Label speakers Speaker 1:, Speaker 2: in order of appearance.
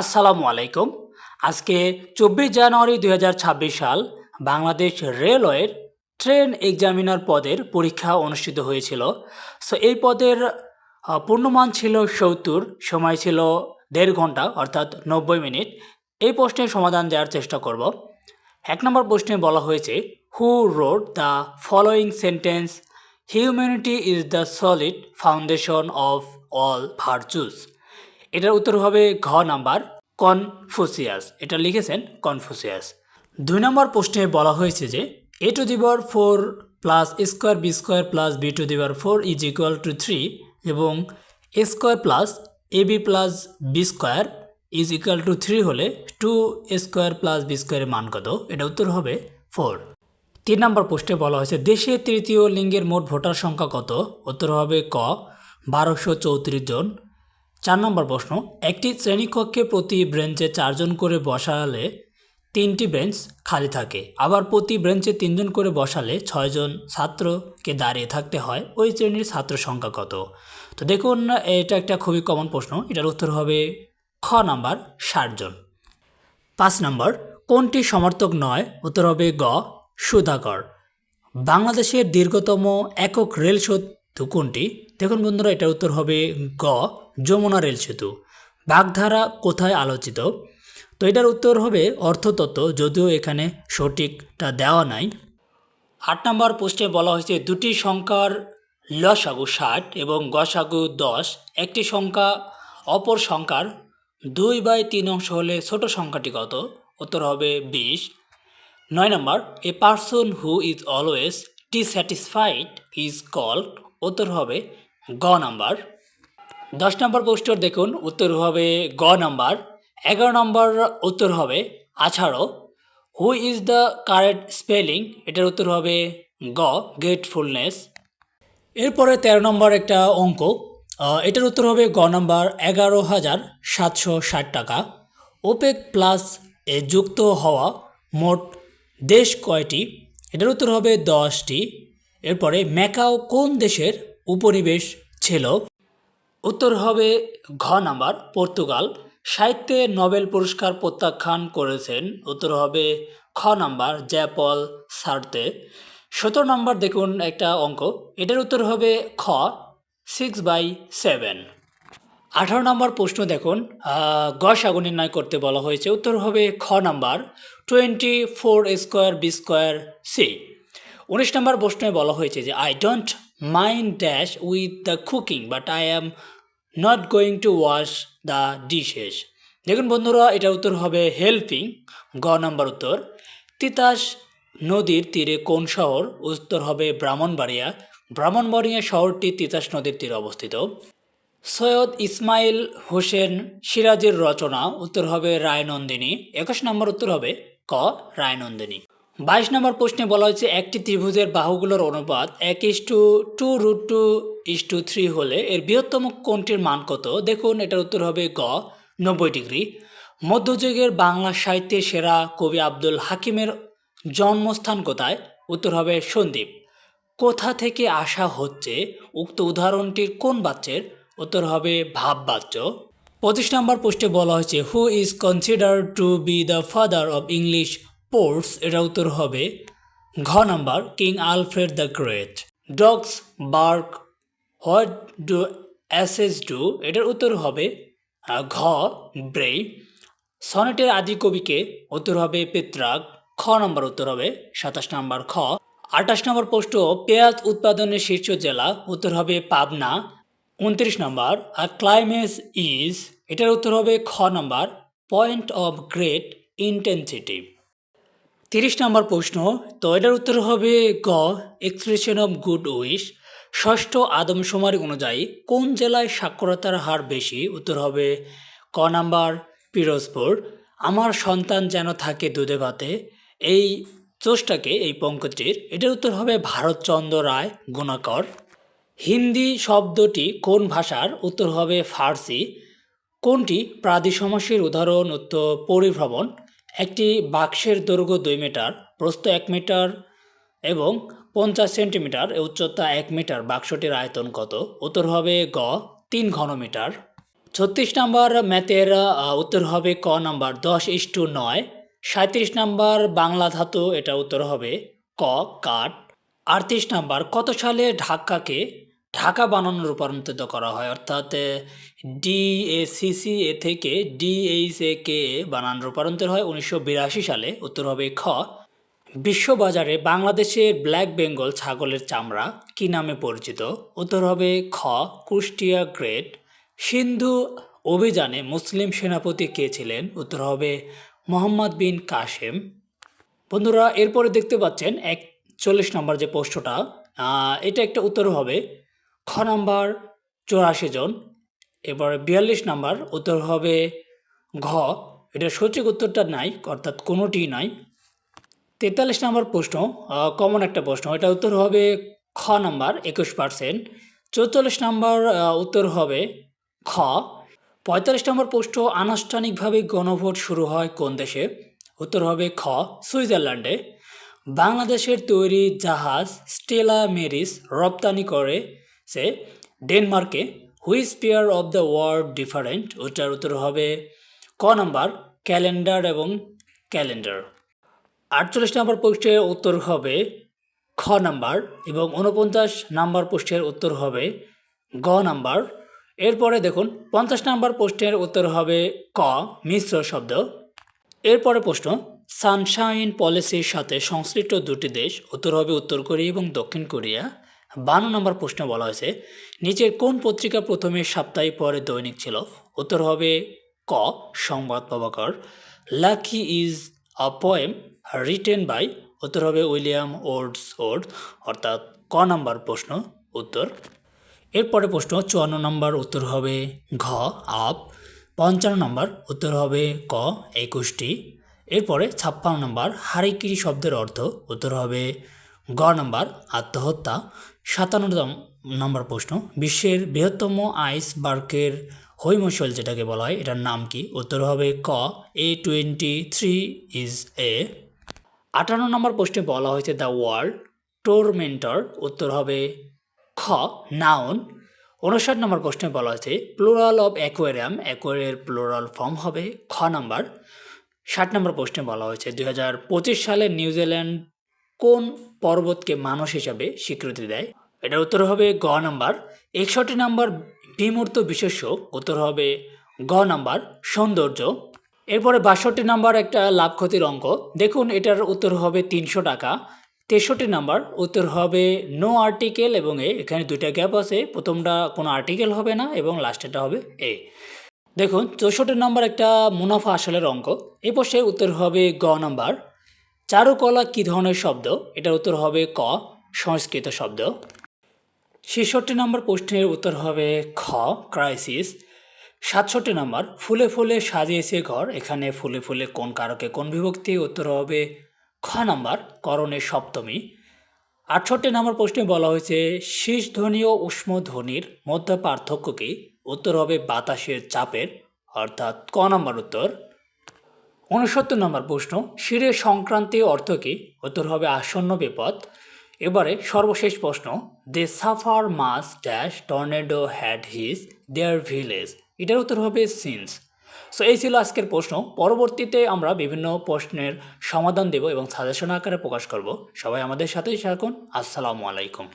Speaker 1: আসসালামু আলাইকুম। আজকে চব্বিশ জানুয়ারি দু হাজার ছাব্বিশ সাল বাংলাদেশ রেলওয়ের ট্রেন এক্সামিনার পদের পরীক্ষা অনুষ্ঠিত হয়েছিল। সো এই পদের পূর্ণমান ছিল সত্তর, সময় ছিল দেড় ঘণ্টা, অর্থাৎ নব্বই মিনিট। এই প্রশ্নের সমাধান দেওয়ার চেষ্টা করব। এক নম্বর প্রশ্নে বলা হয়েছে who wrote the following sentence humanity is the solid foundation of all virtues এটার উত্তর হবে ঘ নাম্বার, কনফুসিয়াস। এটা লিখেছেন কনফুসিয়াস। দুই নম্বর প্রশ্নে বলা হয়েছে যে a to the power four plus square b square plus b to the power four is equal to three এবং a square plus a b plus b square is equal to three হলে two a square plus b স্কোয়ারের মান কত? এটা উত্তর হবে four তিন নম্বর পোস্টে বলা হয়েছে, দেশে তৃতীয় লিঙ্গের মোট ভোটার সংখ্যা কত? উত্তর হবে ক, বারোশো চৌত্রিশ জন। চার নম্বর প্রশ্ন, একটি শ্রেণীকক্ষে প্রতি ব্রেঞ্চে চারজন করে বসালে তিনটি বেঞ্চ খালি থাকে। আবার প্রতি ব্রেঞ্চে তিনজন করে বসালে ছয়জন ছাত্রকে দাঁড়িয়ে থাকতে হয়, ওই শ্রেণির ছাত্র সংখ্যা কত? তো দেখুন, এটা একটা খুবই কমন প্রশ্ন, এটার উত্তর হবে খ নাম্বার ষাটজন পাঁচ নম্বর, কোনটি সমর্থক নয়? উত্তর হবে গ, সুধাকর। বাংলাদেশের দীর্ঘতম একক রেল সেতু কোনটি? দেখুন বন্ধুরা, এটার উত্তর হবে গ, যমুনা রেল সেতু। বাগধারা কোথায় আলোচিত? তো এটার উত্তর হবে অর্থতত্ত্ব, যদিও এখানে সঠিকটা দেওয়া নাই। আট নম্বর পোস্টে বলা হয়েছে, দুটি সংখ্যার লসাগু ষাট এবং গসাগু দশ। একটি সংখ্যা অপর সংখ্যার দুই বাই তিন অংশ হলে ছোট সংখ্যাটি কত? উত্তর হবে বিশ। নয় নম্বর, a person who is always dissatisfied, is called উত্তর হবে গ নাম্বার। দশ নম্বর পোস্টার দেখুন, উত্তর হবে গ নাম্বার। এগারো নম্বর উত্তর হবে আঠারো who is the correct spelling এটার উত্তর হবে গ গ্রেটফুলনেস এরপরে তেরো নম্বর একটা অঙ্ক এটার উত্তর হবে গ নাম্বার এগারো হাজার সাতশো ষাট টাকা। ওপেক প্লাস এ যুক্ত হওয়া মোট দেশ কয়টি? এটার উত্তর হবে দশটি। এরপরে ম্যাকাও কোন দেশের উপনিবেশ ছিল? উত্তর হবে ঘ নাম্বার, পর্তুগাল। সাহিত্যে নোবেল পুরস্কার প্রত্যাখ্যান করেছেন। উত্তর হবে খ নাম্বার, জ্যাপল সার্তে। সতেরো নম্বর দেখুন একটা অঙ্ক। এটার উত্তর হবে খ সিক্স বাই সেভেন আঠারো নম্বর প্রশ্ন দেখুন। গসাগু নির্ণয় করতে বলা হয়েছে। উত্তর হবে খ number twenty four square b square c উনিশ নম্বর প্রশ্নে বলা হয়েছে যে I don't mind dash with the cooking but I am not going to wash the dishes দেখুন বন্ধুরা, এটা উত্তর হবে হেল্পিং, গ নম্বর উত্তর। তিতাস নদীর তীরে কোন শহর? উত্তর হবে ব্রাহ্মণবাড়িয়া। ব্রাহ্মণবাড়িয়া শহরটি তিতাস নদীর তীরে অবস্থিত। সৈয়দ ইসমাইল হোসেন সিরাজের রচনা, উত্তর হবে রায়নন্দিনী। একুশ নম্বর উত্তর হবে ক, রায়নন্দিনী। বাইশ নম্বর প্রশ্নে বলা হয়েছে, একটি ত্রিভুজের বাহুগুলোর অনুপাত এক is to two root two is to three হলে এর বৃহত্তম কোণটির মান কত? দেখুন, এটার উত্তর হবে গ, নব্বই ডিগ্রি। মধ্যযুগের বাংলা সাহিত্যের সেরা কবি আব্দুল হাকিমের জন্মস্থান কোথায়? উত্তর হবে সন্দীপ কোথা থেকে আসা হচ্ছে? উক্ত উদাহরণটির কোন বাচ্চের উত্তর হবে ভাব বাচ্য পঁচিশ নম্বর পোস্টে বলা হয়েছে who is consider to be the father of English poets এটা উত্তর হবে ঘ number king Alfred the great dogs bark what do asses do এটার উত্তর হবে ঘ ব্রে সনেটের আদি কবিকে উত্তর হবে পেত্রাক। খ নম্বর উত্তর হবে সাতাশ নম্বর, খ। আঠাশ নম্বর পোস্ট পেঁয়াজ উৎপাদনের শীর্ষ জেলা, উত্তর হবে পাবনা। উনত্রিশ নম্বর আর ক্লাইমেস ইজ এটার উত্তর হবে খ নম্বর পয়েন্ট অফ গ্রেট ইন্টেন্সিটি তিরিশ নম্বর প্রশ্ন তো এটার উত্তর হবে গ, এক্সপ্রেশন অফ গুড উইশ। ষষ্ঠ আদমশুমারি অনুযায়ী কোন জেলায় সাক্ষরতার হার বেশি? উত্তর হবে ক নাম্বার, পিরোজপুর। আমার সন্তান যেন থাকে দুধে ভাতে। এই চোষটাকে, এই পঙ্কজটির এটার উত্তর হবে ভারতচন্দ্র রায়, গুণাকর। হিন্দি শব্দটি কোন ভাষার? উত্তর হবে ফার্সি। কোনটি প্রাদিসমাসের উদাহরণ? উত্তর, পরিভ্রমণ। একটি বাক্সের দৈর্ঘ্য দুই মিটার, প্রস্থ এক মিটার এবং পঞ্চাশ সেন্টিমিটার উচ্চতা এক মিটার। বাক্সটির আয়তন কত? উত্তর হবে গ, তিন ঘনমিটার। ছত্রিশ নাম্বার ম্যাথের উত্তর হবে ক নাম্বার, দশ ইস টু নয়। সাঁত্রিশ নাম্বার বাংলা ধাতু, এটা উত্তর হবে ক, কাঠ। আটত্রিশ নাম্বার, কত সালে ঢাকাকে ঢাকা বানানো রূপান্তরিত করা হয়। অর্থাৎ ডিএসিসি এ থেকে ডিএইচ এ কে বানান রূপান্তর হয় উনিশশো বিরাশি সালে। উত্তর হবে খ। বিশ্ববাজারে বাংলাদেশের ব্ল্যাক বেঙ্গল ছাগলের চামড়া কি নামে পরিচিত? উত্তর হবে খ কুষ্টিয়া গ্রেট। সিন্ধু অভিযানে মুসলিম সেনাপতি কে ছিলেন? উত্তর হবে মোহাম্মদ বিন কাশেম। বন্ধুরা এরপরে দেখতে পাচ্ছেন এক চল্লিশ নম্বর যে আহ, এটা একটা উত্তর হবে খ নাম্বার চৌরাশি জন। এবারে বিয়াল্লিশ নাম্বার উত্তর হবে ঘ। এটা সঠিক উত্তরটা নাই, অর্থাৎ কোনোটি নাই। তেতাল্লিশ নম্বর প্রশ্ন কমন একটা প্রশ্ন, এটা উত্তর হবে খ নাম্বার, একুশ পার্সেন্ট। চৌচল্লিশ নম্বর উত্তর হবে খ। পঁয়তাল্লিশ নম্বর প্রশ্ন, আনুষ্ঠানিকভাবে গণভোট শুরু হয় কোন দেশে? উত্তর হবে খ, সুইজারল্যান্ডে। বাংলাদেশের তৈরি জাহাজ স্টেলা মেরিস রপ্তানি করে সে ডেনমার্কে which pair of the world different, ওটার উত্তর হবে ক নাম্বার, ক্যালেন্ডার এবং ক্যালেন্ডার। আটচল্লিশ নম্বর প্রশ্নের উত্তর হবে খ নাম্বার এবং উনপঞ্চাশ নাম্বার প্রশ্নের উত্তর হবে গ নাম্বার। এরপরে দেখুন, পঞ্চাশ নাম্বার প্রশ্নের উত্তর হবে ক, মিশ্র শব্দ। এরপরে প্রশ্ন, সানশাইন পলিসির সাথে সংশ্লিষ্ট দুটি দেশ, উত্তর হবে উত্তর কোরিয়া এবং দক্ষিণ কোরিয়া। বান্ন নম্বর প্রশ্ন বলা হয়েছে, নিচের কোন পত্রিকা প্রথমে সাপ্তাহিক পরে দৈনিক ছিল? উত্তর হবে ক, Sangbad Prabhakar. Lucky is a poem written by, উত্তর হবে উইলিয়াম ওর্ডস ওর্ড অর্থাৎ ক নাম্বার প্রশ্ন, উত্তর। এরপরে প্রশ্ন, চুয়ান্ন নম্বর, উত্তর হবে ঘ, আপ। পঞ্চান্ন নম্বর, উত্তর হবে ক, একুশটি। এরপরে ছাপ্পান্ন নম্বর হারিকিরি শব্দের অর্থ? উত্তর হবে গ নম্বর, আত্মহত্যা। সাতান্ন নম্বর প্রশ্ন, বিশ্বের বৃহত্তম আইসবার্গের হৈমশৈল যেটাকে বলা হয়, এটার নাম কি? উত্তর হবে ক a twenty three is a আটান্ন নম্বর প্রশ্নে বলা হয়েছে দ্য ওয়ার্ল্ড টোরমেন্টর, উত্তর হবে খ, নাউন। উনষাট নম্বর প্রশ্নে বলা হয়েছে, plural of aquarium, aquaria plural form হবে খ নাম্বার। ষাট নম্বর প্রশ্নে বলা হয়েছে, দুই হাজার পঁচিশ সালে নিউজিল্যান্ড কোন পর্বতকে মানুষ হিসাবে স্বীকৃতি দেয়? এটার উত্তর হবে গ নাম্বার। একষট্টি নাম্বার বিমূর্ত বিশেষ্য উত্তর হবে গ নাম্বার সৌন্দর্য। এরপরে বাষট্টি নাম্বার একটা লাভ ক্ষতির অঙ্ক। দেখুন, এটার উত্তর হবে তিনশো টাকা। তেষট্টি নাম্বার, উত্তর হবে নো আর্টিকেল এবং এ, এখানে দুইটা গ্যাপ আছে। প্রথমটা কোনো আর্টিকেল হবে না এবং লাস্টেরটা হবে এ দেখুন, চৌষট্টি নাম্বার একটা মুনাফা আসলের অঙ্ক। এই প্রশ্নের উত্তর হবে গ নাম্বার। চারুকলা কী ধরনের শব্দ? এটার উত্তর হবে ক, সংস্কৃত শব্দ। ছেষট্টি নম্বর প্রশ্নের উত্তর হবে খ ক্রাইসিস সাতষট্টি নম্বর, ফুলে ফুলে সাজিয়েছে ঘর। এখানে ফুলে ফুলে কোন কারকে কোন বিভক্তি? উত্তর হবে খ নাম্বার করণের সপ্তমী। আটষট্টি নম্বর প্রশ্নে বলা হয়েছে, শীষ ধ্বনি ও উষ্ম ধ্বনির মধ্যে পার্থক্য কি? উত্তর হবে বাতাসের চাপের, অর্থাৎ ক নম্বর উত্তর। উনসত্তর নম্বর প্রশ্ন শিরের সংক্রান্তি অর্থ কি? উত্তর হবে আসন্ন বিপদ। এবারে সর্বশেষ প্রশ্ন they suffer mass dash tornado had his their village এটার উত্তর হবে সিন্স। সো এই ছিল আজকের প্রশ্ন। পরবর্তীতে আমরা বিভিন্ন প্রশ্নের সমাধান দেব এবং সাজেশন আকারে প্রকাশ করব। সবাই আমাদের সাথেই থাকুন। আসসালামু আলাইকুম।